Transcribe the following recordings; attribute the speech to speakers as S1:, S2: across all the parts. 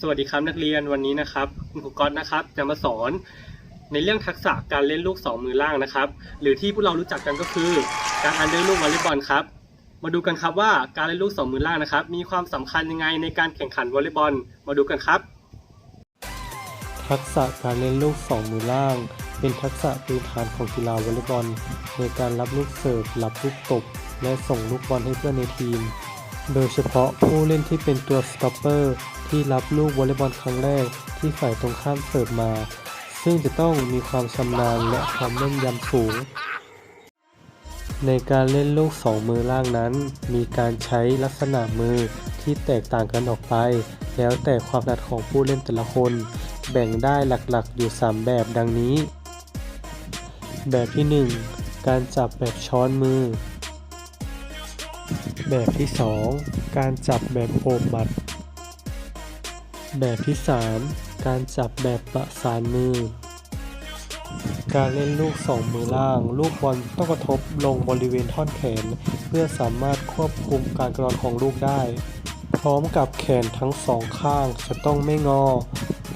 S1: สวัสดีครับนักเรียนวันนี้นะครับคุณครูก๊อตนะครับจะมาสอนในเรื่องทักษะการเล่นลูกสองมือล่างนะครับ หรือที่พวกเรารู้จักกันก็คือการอันเดอร์ลูกวอลเลย์บอลครับ มาดูกันครับว่าการเล่นลูกสองมือล่างนะครับ มีความสำคัญยังไงในการแข่งขันวอลเลย์บอลมาดูกันครับ
S2: ทักษะการเล่นลูกสองมือล่าง เป็นทักษะพื้นฐานของกีฬาวอลเลย์บอล ในการรับลูกเสิร์ฟรับลูกตบ และส่งลูกบอลให้เพื่อนในทีม โดยเฉพาะผู้เล่นที่เป็นตัวสต็อปเปอร์ ที่รับลูกวอลเลย์บอลครั้งแรกที่ฝ่ายตรงข้ามเสิร์ฟมา ซึ่งจะต้องมีความชำนาญและความแม่นยำสูง ในการเล่นลูกสองมือล่างนั้น มีการใช้ลักษณะมือที่แตกต่างกันออกไป แล้วแต่ความถนัดของผู้เล่นแต่ละคน แบ่งได้หลักๆอยู่ 3 แบบดังนี้ แบบที่ 1 การจับแบบช้อนมือ แบบที่ 2 การจับแบบโอบบัตร แบบที่ 3 การจับแบบประสานมือ การเล่นลูกสองมือล่าง ลูกบอลต้องกระทบลงบริเวณท่อนแขน เพื่อสามารถควบคุมการกระดอนของลูกได้ พร้อมกับแขนทั้งสองข้างจะต้องไม่งอ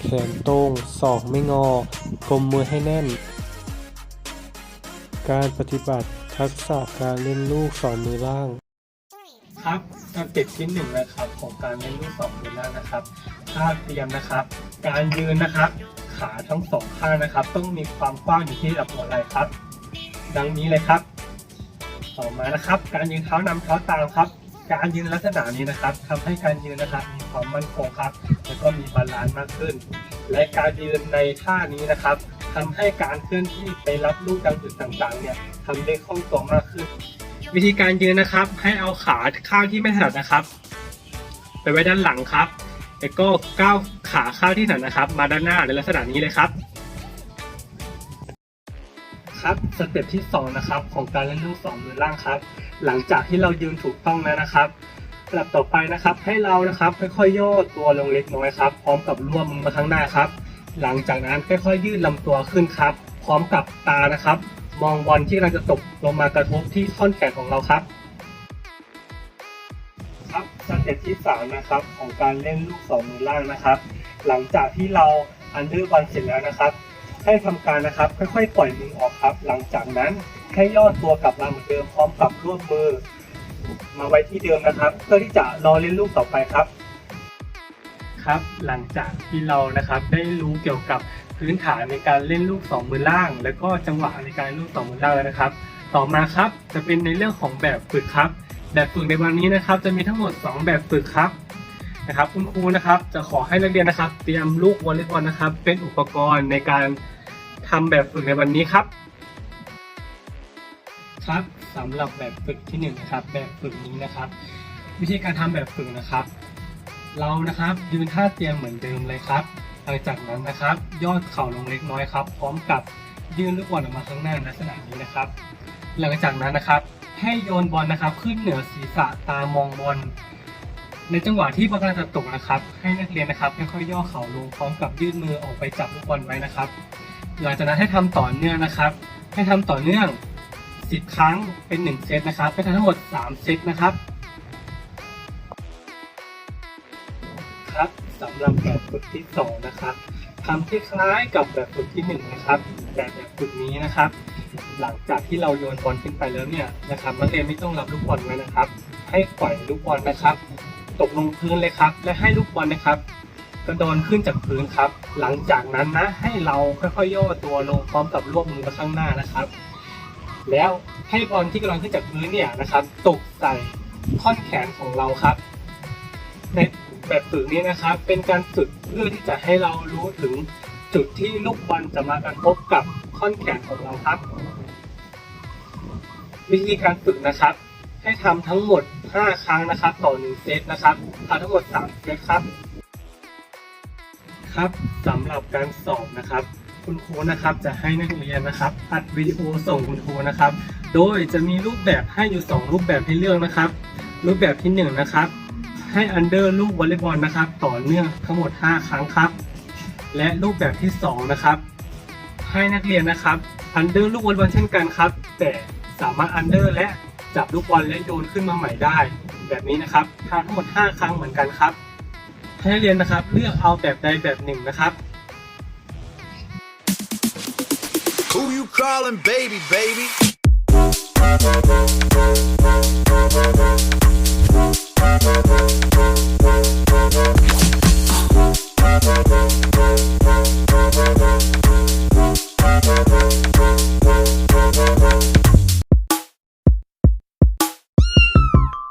S2: แขนตรงศอกไม่งอกลมมือให้แน่น การปฏิบัติทักษะการเล่นลูกสองมือล่าง
S1: ครับสเต็ปที่หนึ่งนะครับของการเล่นลูกสองมือล่างนะครับ ท่าเตรียมนะครับ การยืนนะครับ ขาทั้งสองข้างนะครับ ต้องมีความกว้างอยู่ที่ระดับหัวไหล่ครับ ดังนี้เลยครับ ต่อมานะครับ การยืนเท้านำเท้าตามครับ การยืนลักษณะนี้นะครับทำให้การยืนนะครับ มีความมั่นคงครับ แล้วก็มีบาลานซ์มากขึ้น และการยืนในท่านี้นะครับทำให้การเคลื่อนที่ไปรับลูกดังจุดต่างๆ เนี่ยทำได้คล่องตัวมากขึ้น วิธีการยืนนะครับ ให้เอาขาข้างที่ไม่ถนัดนะครับ ไปไว้ด้านหลังครับ แล้วก็ก้าวขาข้างที่ถนัดนะครับ มาด้านหน้าในลักษณะนี้เลยครับ ครับสเต็ปที่สองนะครับ ของการเล่นลูกสองมือล่างครับ หลังจากที่เรายืนถูกต้องแล้วนะครับสเต็ปต่อไปนะครับ ให้เรานะครับค่อยๆย่อตัวลงเล็กน้อยครับ พร้อมกับร่วมมือมาข้างหน้าครับ หลังจากนั้นค่อยๆยืดลำตัวขึ้นครับ พร้อมกับตานะครับ มองบอลที่กำลังจะตกลงมากระทบที่ท่อนแขนของเราครับ สเต็ปที่สามนะครับของการเล่นลูกสองมือล่างนะครับ หลังจากที่เราอันเดอร์บอลเสร็จแล้วนะครับ ให้ทำการนะครับค่อยๆ ปล่อยมือออกครับ หลังจากนั้นให้ย่อตัวกลับมาเหมือนเดิมพร้อมกับร่วมมือ มาไว้ที่เดิมนะครับ เพื่อที่จะรอเล่นลูกต่อไปครับ ครับหลังจากที่เรานะครับได้รู้เกี่ยวกับพื้นฐานในการเล่นลูกสองมือล่าง แล้วก็จังหวะในการเล่นลูกสองมือล่างแล้วนะครับ ต่อมาครับจะเป็นในเรื่องของแบบฝึกครับ แบบฝึกในวันนี้นะครับ จะมีทั้งหมด 2 แบบฝึกครับนะครับ คุณครูนะครับ จะขอให้นักเรียนนะครับ เตรียมลูกวอลเลย์บอลนะครับ เป็นอุปกรณ์ในการทำแบบฝึกในวันนี้ครับ ครับสำหรับแบบฝึกที่หนึ่งนะครับ แบบฝึกนี้นะครับ วิธีการทำแบบฝึกนะครับ เรานะครับยืนท่าเตรียมเหมือนเดิมเลยครับหลังจากนั้นนะครับ ยอดเข่าลงเล็กน้อยครับ พร้อมกับยื่นลูกบอลออกมาข้างหน้าในลักษณะนี้นะครับ หลังจากนั้นนะครับ ให้โยนบอลนะครับ ขึ้นเหนือศีรษะตามองบอลในจังหวะที่บอลกำลังจะตกนะครับ ให้นักเรียนนะครับค่อยๆย่อเข่าลงพร้อมกับยื่นมือออกไปจับลูกบอลไว้นะครับ หลังจากนั้นให้ทำต่อเนื่องนะครับ ให้ทำต่อเนื่อง 10 ครั้งเป็น 1 เซตนะครับให้ทำทั้งหมด 3 เซตนะครับครับสำหรับแบบฝึกที่ 2 นะครับทำคล้ายๆกับแบบฝึกที่ 1 นะครับ แต่แบบฝึกนี้นะครับ หลังจากที่เราโยนบอลขึ้นไปแล้วเนี่ยนะครับนักเรียนไม่ต้องรับลูกบอลไว้นะครับ ให้ปล่อยลูกบอลนะครับ ตกลงพื้นเลยครับ และให้ลูกบอลนะครับกระโดนขึ้นจากพื้นครับ หลังจากนั้นนะให้เราค่อยๆย่อตัวลงพร้อมกับรวบมือมาข้างหน้านะครับ แล้วให้บอลที่กำลังขึ้นจากพื้นเนี่ยนะครับ ตกใส่ท่อนแขนของเราครับ ในแบบฝึกนี้นะครับ เป็นการฝึกเพื่อที่จะให้เรารู้ถึงจุดที่ลูกบอลจะมากระทบกับ ท่อนแขนของเราครับ วิธีการฝึกนะครับ ให้ทำทั้งหมด 5 ครั้งนะครับ ต่อ 1 เซตนะครับทำทั้งหมด 3 เซตครับ ครับสำหรับการสอบนะครับ คุณครูนะครับจะให้นักเรียนนะครับอัดวิดีโอส่งคุณครูนะครับ โดยจะมีรูปแบบให้อยู่ 2 รูปแบบให้เลือกนะครับ รูปแบบที่ 1 นะครับให้อันเดอร์ลูกวอลเลย์บอลนะครับ ต่อเนื่องทั้งหมด 5 ครั้งครับ และรูปแบบที่ 2 นะครับ ให้นักเรียนนะครับอันเดอร์ลูกบอลเช่นกันครับ แต่สามารถอันเดอร์และจับลูกบอลและโยนขึ้นมาใหม่ได้ แบบนี้นะครับทำทั้งหมด 5 ครั้งเหมือนกันครับ ให้นักเรียนนะครับเลือกเอาแบบใดแบบหนึ่งนะครับ
S3: Who you calling baby baby Thank you.